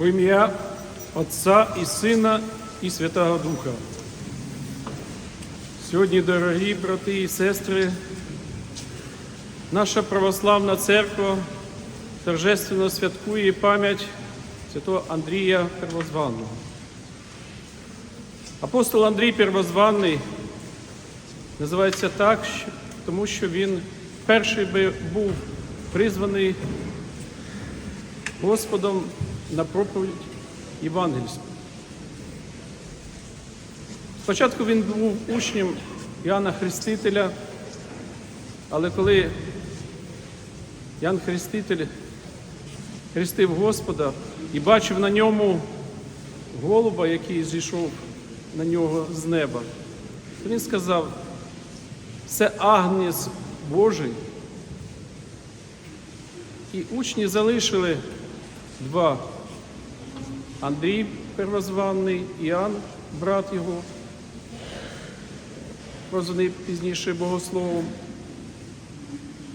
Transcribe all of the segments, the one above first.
У ім'я Отця і Сина і Святого Духа. Сьогодні, дорогі брати і сестри, наша православна церква торжественно святкує пам'ять святого Андрія Первозванного. Апостол Андрій Первозванний називається так, тому що він перший би був призваний Господом на проповідь євангельську. Спочатку він був учнем Іоанна Хрестителя, але коли Ян Хреститель хрестив Господа і бачив на ньому голуба, який зійшов на нього з неба, то він сказав, це агнець Божий. І учні залишили два. Андрій первозваний, Іоанн, брат його, прозваний пізніше богословом.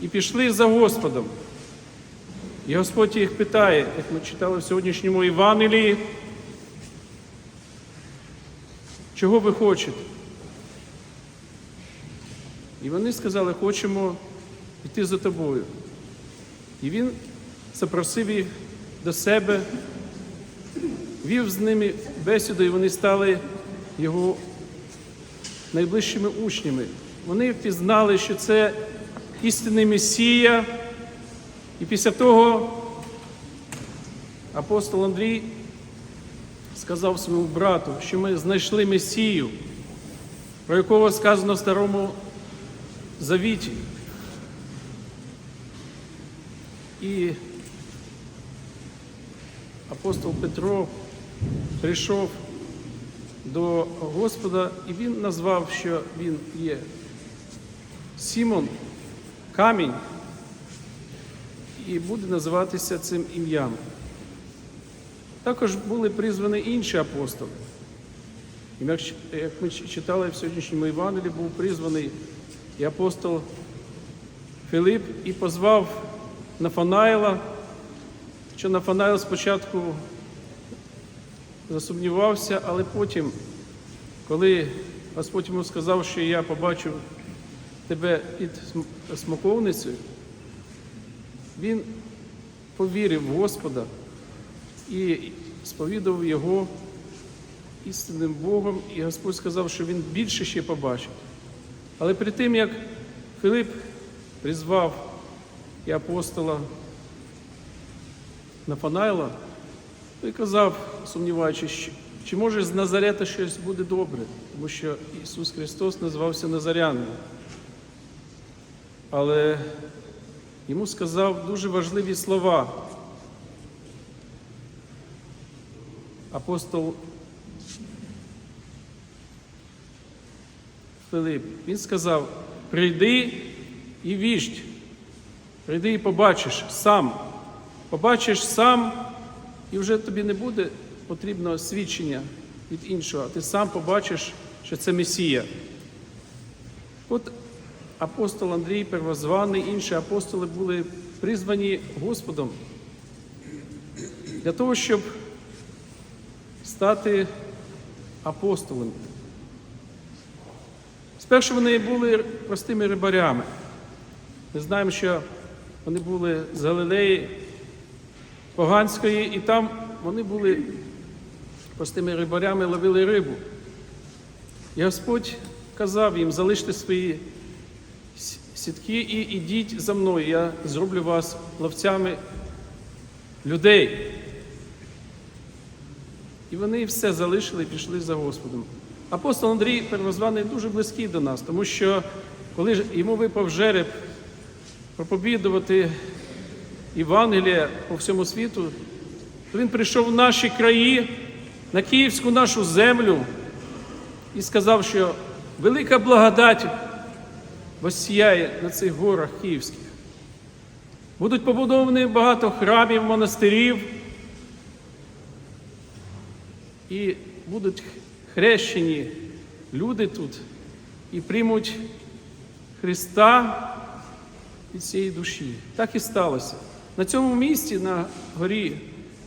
І пішли за Господом. І Господь їх питає, як ми читали в сьогоднішньому Євангелії, чого ви хочете? І вони сказали, хочемо йти за тобою. І він запросив їх до себе, вів з ними бесіду, і вони стали його найближчими учнями. Вони впізнали, що це істинний Месія. І після того апостол Андрій сказав своєму брату, що ми знайшли Месію, про якого сказано в Старому Завіті. І апостол Петро прийшов до Господа, і він назвав, що він є Сімон, камінь, і буде називатися цим ім'ям. Також були призвані інші апостоли. І як ми читали в сьогоднішньому Євангелії, був призваний і апостол Филип і позвав Нафанаїла, що Нафанаїл спочатку засумнівався, але потім, коли Господь йому сказав, що я побачу тебе під смоковницею, він повірив в Господа і сповідав його істинним Богом, і Господь сказав, що він більше ще побачить. Але перед тим, як Филип призвав і апостола Нафанайла, той казав, сумніваючись, «Чи- може з Назарета щось буде добре, тому що Ісус Христос назвався Назарянин. Але йому сказав дуже важливі слова. Апостол Филип. Він сказав: прийди і віждь, прийди і побачиш сам. Побачиш сам, і вже тобі не буде потрібно свідчення від іншого, ти сам побачиш, що це Месія. От апостол Андрій Первозваний, інші апостоли були призвані Господом для того, щоб стати апостолами. Спершу вони були простими рибарями. Ми знаємо, що вони були з Галилеї Поганської, і там вони були простими рибарями, ловили рибу. І Господь казав їм, залиште свої сітки і ідіть за мною, я зроблю вас ловцями людей. І вони все залишили і пішли за Господом. Апостол Андрій Первозваний дуже близький до нас, тому що коли йому випав жереб проповідувати Євангелія по всьому світу, то він прийшов в наші краї, на Київську нашу землю і сказав, що велика благодать восіяє на цих горах київських. Будуть побудовані багато храмів, монастирів, і будуть хрещені люди тут і приймуть Христа від цієї душі. Так і сталося. На цьому місці, на горі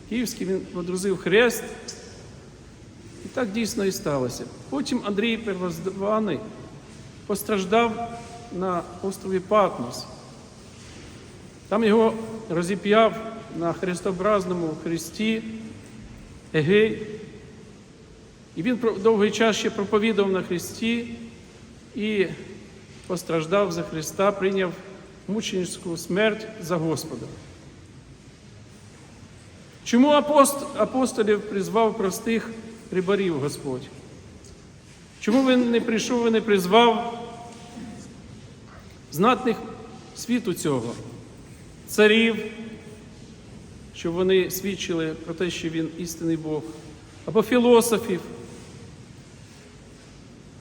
Київський він водрузив хрест. І так дійсно і сталося. Потім Андрій Первозваний постраждав на острові Патмос. Там його розіп'яв на хрестообразному хресті Егей. І він довгий час ще проповідав на Христі і постраждав за Христа, прийняв мученицьку смерть за Господа. Чому апост- апостолів призвав простих рибарів Господь? Чому він не прийшов і не призвав знатних світу цього, царів, щоб вони свідчили про те, що він істинний Бог, або філософів,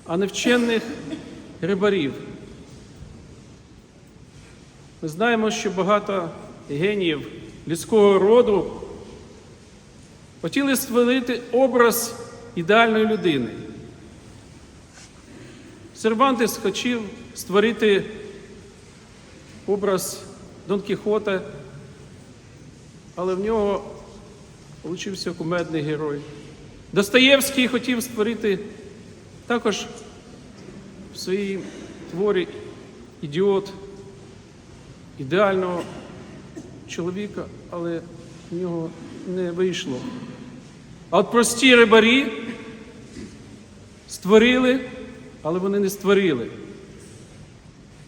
а не вчених рибарів? Ми знаємо, що багато геніїв людського роду хотіли створити образ ідеальної людини. Сервантес хотів створити образ Дон Кіхота, але в нього получився кумедний герой. Достоєвський хотів створити також в своїй творі ідіот, ідеального чоловіка, але в нього не вийшло. А от прості рибарі створили, але вони не створили.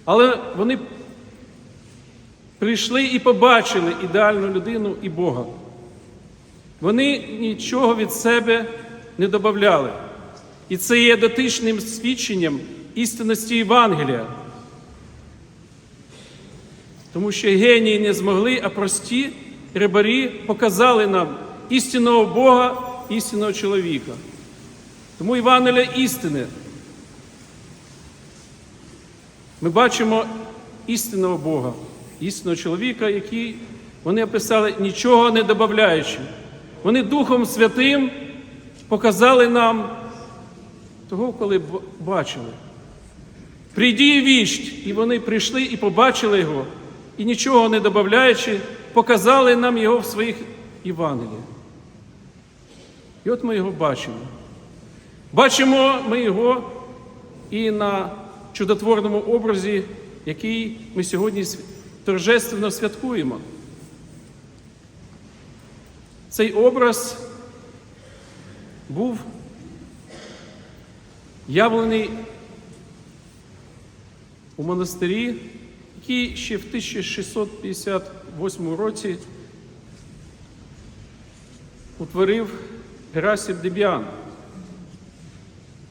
Але вони прийшли і побачили ідеальну людину і Бога. Вони нічого від себе не додавали. І це є дотичним свідченням істинності Євангелія. Тому що генії не змогли, а прості рибарі показали нам істинного Бога, істинного чоловіка. Тому Євангелія істини. Ми бачимо істинного Бога, істинного чоловіка, який вони описали нічого не додаючи. Вони Духом Святим показали нам того, коли бачили. Прийди і віщ, і вони прийшли і побачили його, і нічого не додаючи, показали нам його в своїх Євангеліях. І от ми його бачимо. Бачимо ми його і на чудотворному образі, який ми сьогодні торжественно святкуємо. Цей образ був явлений у монастирі, який ще в 1658 році утворив Герасим Дебіан.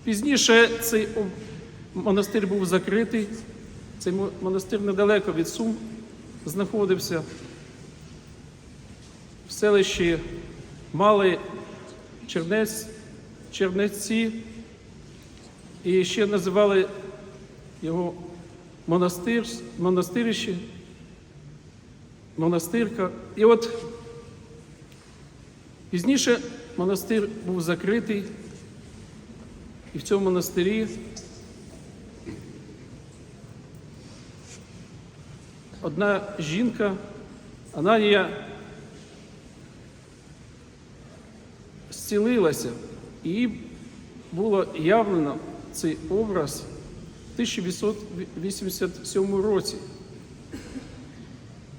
Пізніше цей монастир був закритий. Цей монастир недалеко від Сум знаходився в селищі Малий Чернець, Чернецці, і ще називали його монастир, монастирище, монастирка. І от пізніше монастир був закритий, і в цьому монастирі одна жінка, Ананія, зцілилася, і їй було явлено цей образ в 1887 році.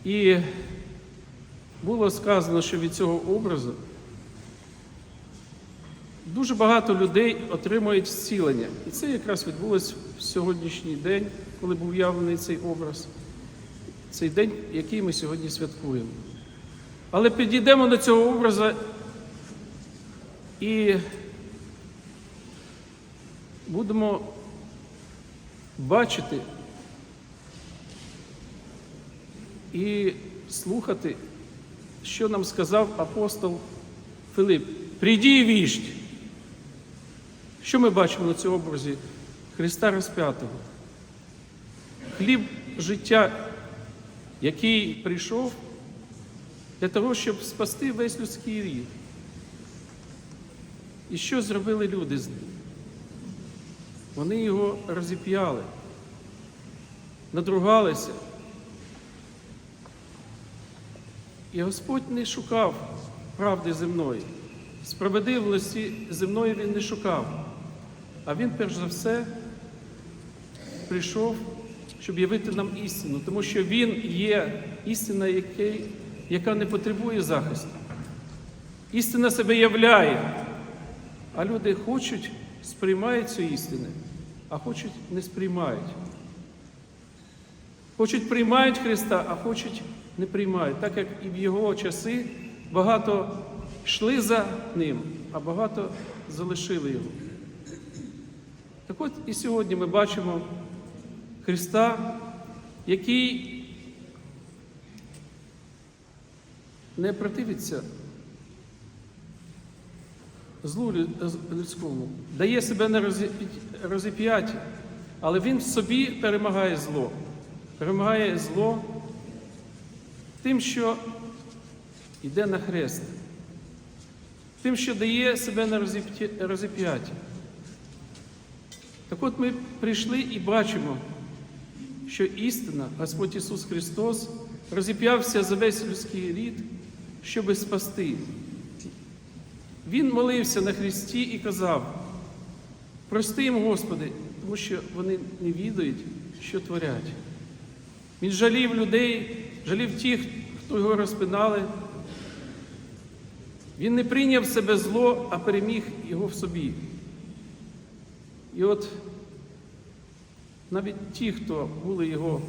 І було сказано, що від цього образу дуже багато людей отримують зцілення. І це якраз відбулося в сьогоднішній день, коли був явлений цей образ. Цей день, який ми сьогодні святкуємо. Але підійдемо до цього образу і будемо бачити і слухати, що нам сказав апостол Филип. Прийди і віждь. Що ми бачимо на цьому образі Христа розп'ятого? Хліб життя, який прийшов для того, щоб спасти весь людський рід. І що зробили люди з ним? Вони його розіп'яли, надругалися. І Господь не шукав правди земної. Справедливості земної він не шукав, а він, перш за все, прийшов, щоб явити нам істину, тому що він є істина, який, яка не потребує захисту. Істина себе являє, а люди хочуть, сприймають цю істину, а хочуть не сприймають. Хочуть приймають Христа, а хочуть не приймають, так як і в його часи багато йшли за ним, а багато залишили його. Так от і сьогодні ми бачимо Христа, який не противиться злу людському, дає себе на розі- розіп'яття, але він в собі перемагає зло. Перемагає зло тим, що йде на хрест, тим, що дає себе на розіп'я- розіп'яття. Так от ми прийшли і бачимо, що істина, Господь Ісус Христос, розіп'явся за весь людський рід, щоби спасти. Він молився на Христі і казав: прости їм, Господи, тому що вони не відають, що творять. Він жалів людей, жалів тих, хто його розпинали. Він не прийняв в себе зло, а переміг його в собі. І от навіть ті, хто були його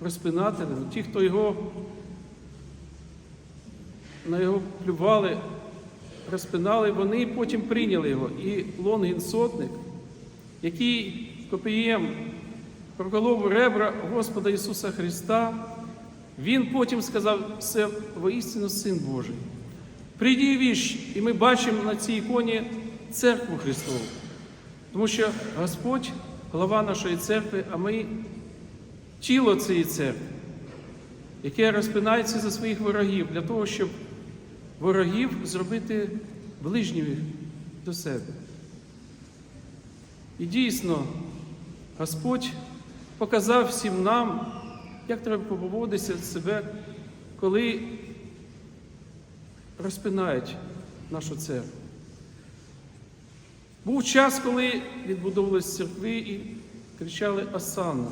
розпинателями, ті, хто його на його плювали, розпинали, вони потім прийняли його. І Лонгін Сотник, який копієм проколов ребра Господа Ісуса Христа, він потім сказав, це воістину Син Божий. Прийди віщ, і ми бачимо на цій іконі церкву Христову. Тому що Господь голова нашої церкви, а ми тіло цієї церкви, яке розпинається за своїх ворогів для того, щоб ворогів зробити ближніми до себе. І дійсно, Господь показав всім нам, як треба поводитися себе, коли розпинають нашу церкву. Був час, коли відбудовувалися церкви і кричали Осанна.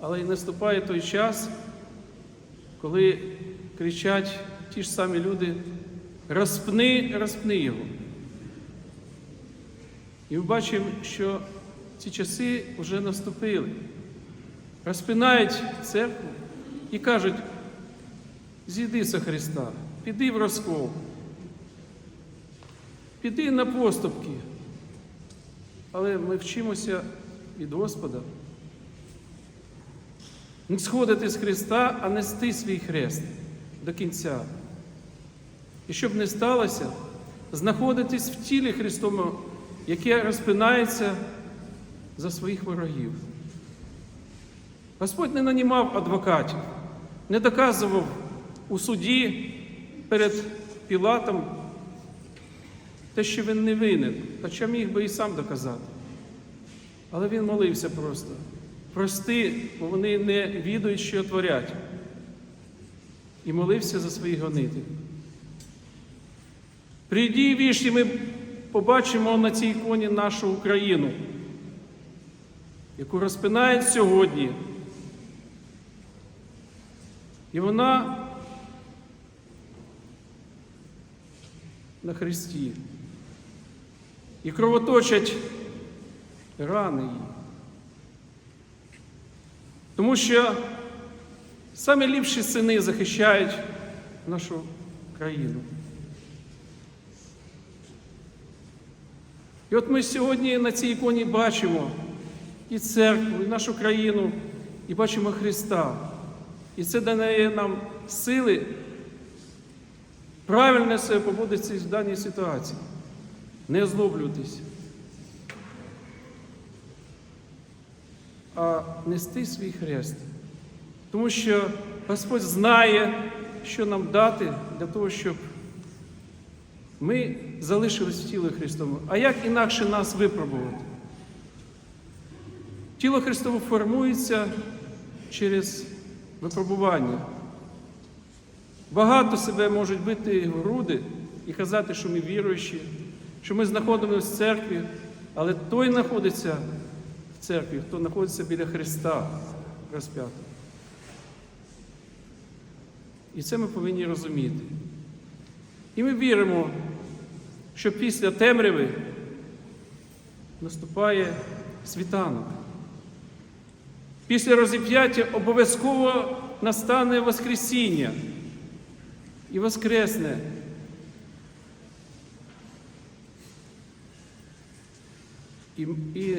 Але і наступає той час, коли кричать ті ж самі люди розпни, розпни його. І ми бачимо, що ці часи вже наступили. Розпинають церкву і кажуть, зійди со Христа, піди в розкол, піди на поступки. Але ми вчимося від Господа не сходити з Христа, а нести свій хрест до кінця. І щоб не сталося, знаходитись в тілі Христовому, яке розпинається за своїх ворогів. Господь не нанімав адвокатів, не доказував у суді перед Пілатом те, що він не винен, хоча міг би і сам доказати. Але він молився просто. Прости, бо вони не відають, що творять. І молився за своїх гонителів. Прийді віж, і ми побачимо на цій іконі нашу Україну, яку розпинають сьогодні. І вона на Христі. І кровоточать рани її. Тому що саме ліпші сини захищають нашу країну. І от ми сьогодні на цій іконі бачимо і церкву, і нашу країну, і бачимо Христа. І це дає нам сили правильно себе поводитися в даній ситуації, не озлоблюватись, а нести свій хрест. Тому що Господь знає, що нам дати для того, щоб ми залишились в тілі Христовому. А як інакше нас випробувати? Тіло Христово формується через випробування. Багато себе можуть бити в груди і казати, що ми віруючі, що ми знаходимося в церкві, але той знаходиться в церкві, хто знаходиться біля Христа розп'ятого. І це ми повинні розуміти. І ми віримо, що після темряви наступає світанок. Після розіп'яття обов'язково настане Воскресіння і Воскресне. І, і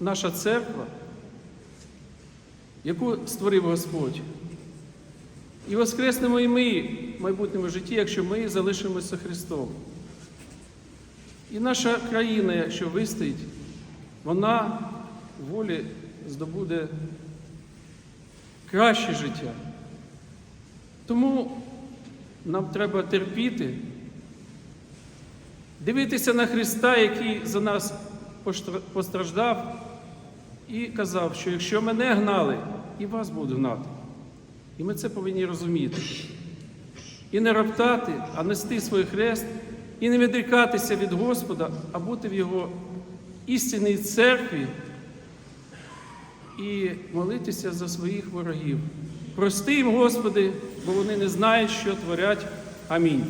наша церква, яку створив Господь, і воскреснемо і ми в майбутньому житті, якщо ми залишимося Христом. І наша країна, якщо вистоїть, вона волі здобуде краще життя. Тому нам треба терпіти, дивитися на Христа, який за нас постраждав, і казав, що якщо мене гнали, і вас буду гнати. І ми це повинні розуміти. І не роптати, а нести свій хрест, і не відрікатися від Господа, а бути в Його істинній церкві і молитися за своїх ворогів. Прости їм, Господи, бо вони не знають, що творять. Амінь.